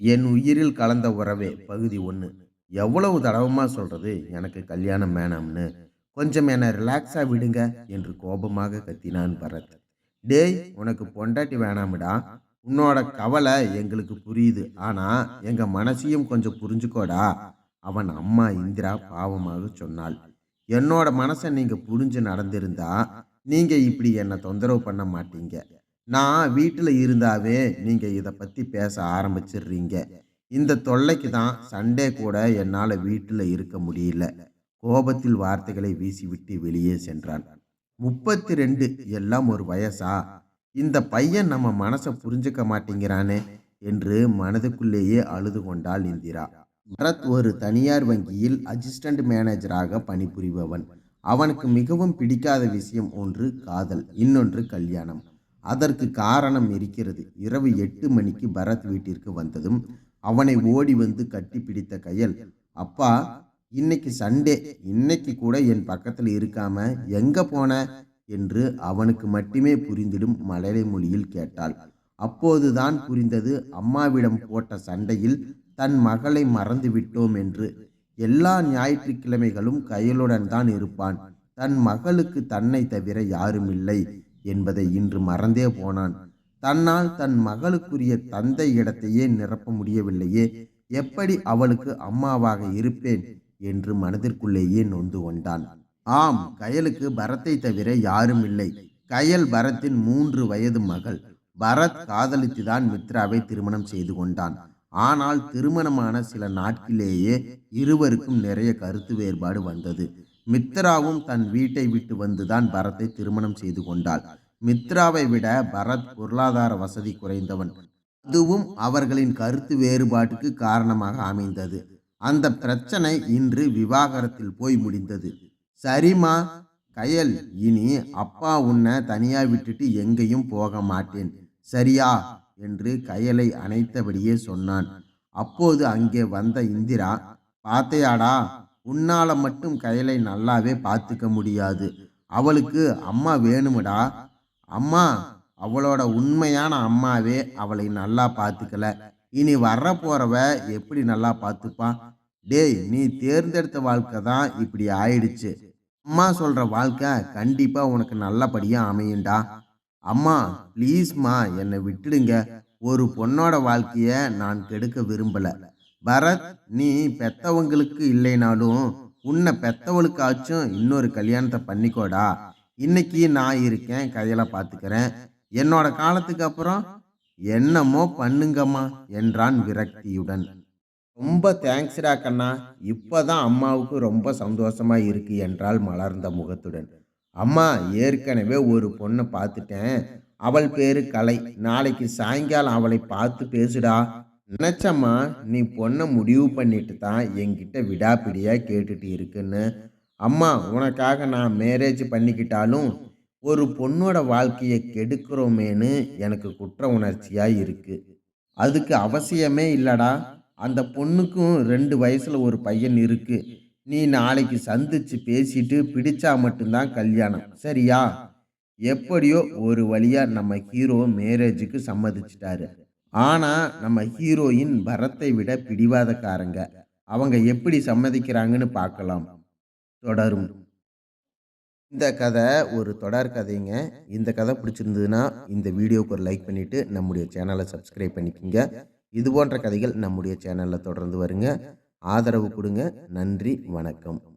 என் உயிரில் கலந்த உறவே பகுதி ஒன்று எவ்வளவு தடவமாக சொல்கிறது எனக்கு கல்யாணம் வேணாம்னு. கொஞ்சம் என்னை ரிலாக்ஸாக விடுங்க என்று கோபமாக கத்தினான் பரத். டேய் உனக்கு பொண்டாட்டி வேணாமிடா. உன்னோட கவலை எங்களுக்கு புரியுது. ஆனால் எங்கள் மனசையும் கொஞ்சம் புரிஞ்சுக்கோடா. அவன் அம்மா இந்திரா பாவமாக சொன்னாள். என்னோட மனசை நீங்கள் புரிஞ்சு நடந்திருந்தா நீங்கள் இப்படி என்னை தொந்தரவு பண்ண மாட்டீங்க. நான் வீட்டில் இருந்தாவே நீங்கள் இதை பற்றி பேச ஆரம்பிச்சிடுறீங்க இந்த தொல்லைக்கு தான் சண்டே கூட என்னால் வீட்டில் இருக்க முடியல. கோபத்தில் வார்த்தைகளை வீசிவிட்டு வெளியே சென்றான். முப்பத்தி ரெண்டு எல்லாம் ஒரு வயசா? இந்த பையன் நம்ம மனசை புரிஞ்சுக்க மாட்டேங்கிறானே என்று மனதுக்குள்ளேயே அழுது கொண்டாள் இந்திரா. பரத் ஒரு தனியார் வங்கியில் அசிஸ்டன்ட் மேனேஜராக பணிபுரிபவன். அவனுக்கு மிகவும் பிடிக்காத விஷயம் ஒன்று காதல் இன்னொன்று கல்யாணம். அதற்கு காரணம் இருக்கிறது. இரவு எட்டு மணிக்கு பரத் வீட்டிற்கு வந்ததும் அவனை ஓடி வந்து கட்டி பிடித்த கையல் அப்பா இன்னைக்கு சண்டே. இன்னைக்கு கூட என் பக்கத்தில் இருக்காம எங்க போன? என்று அவனுக்கு மட்டுமே புரிந்திடும் மலரை மொழியில் கேட்டாள். அப்போதுதான் புரிந்தது அம்மாவிடம் போட்ட சண்டையில் தன் மகளை மறந்து விட்டோம் என்று. எல்லா ஞாயிற்றுக்கிழமைகளும் கையலுடன் தான் இருப்பான். தன் மகளுக்கு தன்னை தவிர யாரும் இல்லை. என்பதை இன்று மறந்தே போனான். தன்னால் தன் மகளுக்குரிய தந்தை இடத்தையே நிரப்ப முடியவில்லையே எப்படி அவளுக்கு அம்மாவாக இருப்பேன் என்று மனதிற்குள்ளேயே நொந்து கொண்டான். ஆம் கயலுக்கு பரத்தை தவிர யாரும் இல்லை. கயல் பரத்தின் மூன்று வயது மகள். பரத் காதலித்துதான் மித்ராவை திருமணம் செய்து கொண்டான். ஆனால் திருமணமான சில நாட்களிலேயே இருவருக்கும் நிறைய கருத்து வேறுபாடு வந்தது. மித்ராவும் தன் வீட்டை விட்டு வந்துதான் பரத்தை திருமணம் செய்து கொண்டாள். மித்ராவை விட பரத் பொருளாதார வசதி குறைந்தவன். அதுவும் அவர்களின் கருத்து வேறுபாட்டுக்கு காரணமாக அமைந்தது. அந்த பிரச்சனை இன்று விவாகரத்தில் போய் முடிந்தது. சரிம்மா கயல் இனி அப்பா உன்னை தனியா விட்டுட்டு எங்கேயும் போக மாட்டேன். சரியா? என்று கயலை அணைத்தபடியே சொன்னான். அப்போது அங்கே வந்த இந்திரா பாத்தையாடா உன்னால் மட்டும் கயலை நல்லாவே பார்த்துக்க முடியாது. அவளுக்கு அம்மா வேணுமடா. அம்மா அவளோட உண்மையான அம்மாவே அவளை நல்லா பார்த்துக்கல. இனி வர்ற போறவ எப்படி நல்லா பார்த்துப்பான் டேய் நீ தேர்ந்தெடுத்த வாழ்க்கை தான் இப்படி ஆயிடுச்சு. அம்மா சொல்ற வாழ்க்கை கண்டிப்பா உனக்கு நல்லபடியா அமையும்டா. அம்மா ப்ளீஸ்மா என்னை விட்டுடுங்க. ஒரு பொண்ணோட வாழ்க்கைய நான் கெடுக்க விரும்பலை. பரத் நீ பெத்தவங்களுக்கு இல்லைனாலும் உன்னை பெத்தவளுக்காச்சும் இன்னொரு கல்யாணத்தை பண்ணிக்கோடா. இன்னைக்கு நான் இருக்கேன் கையில் பார்த்துக்கிறேன் என்னோட காலத்துக்கு அப்புறம் என்னமோ பண்ணுங்கம்மா என்றான் விரக்தியுடன். ரொம்ப தேங்க்ஸ்டா கண்ணா இப்போதான் அம்மாவுக்கு ரொம்ப சந்தோஷமா இருக்கு என்றாள் மலர்ந்த முகத்துடன். அம்மா ஏற்கனவே ஒரு பொண்ணை பார்த்துட்டேன் அவள் பேரு கலை. நாளைக்கு சாயங்காலம் அவளை பார்த்து பேசுடா. நினச்சம்மா நீ பொண்ணை முடிவு பண்ணிட்டு தான் என்கிட்ட விடாப்பிடியாக கேட்டுட்டு இருக்குன்னு. அம்மா உனக்காக நான் மேரேஜ் பண்ணிக்கிட்டாலும் ஒரு பொண்ணோட வாழ்க்கையை கெடுக்கிறோமேனு எனக்கு குற்ற உணர்ச்சியாக இருக்குது அதுக்கு அவசியமே இல்லடா. அந்த பொண்ணுக்கும் ரெண்டு வயசில் ஒரு பையன் இருக்குது நீ நாளைக்கு சந்திச்சு பேசிட்டு பிடிச்சா மட்டும்தான் கல்யாணம். சரியா? எப்படியோ ஒரு வழியாக நம்ம ஹீரோ மேரேஜுக்கு சம்மதிச்சிட்டாரு. ஆனால் நம்ம ஹீரோயின் பரத்தை விட பிடிவாதக்காரங்க. அவங்க எப்படி சம்மதிக்கிறாங்கன்னு பார்க்கலாம். தொடரும். இந்த கதை ஒரு தொடர் கதைங்க. இந்த கதை பிடிச்சிருந்ததுன்னா இந்த வீடியோவுக்கு ஒரு லைக் பண்ணிவிட்டு நம்முடைய சேனலை சப்ஸ்கிரைப் பண்ணிக்கோங்க. இது போன்ற கதைகள் நம்முடைய சேனலில் தொடர்ந்து வருங்க. ஆதரவு கொடுங்க. நன்றி வணக்கம்.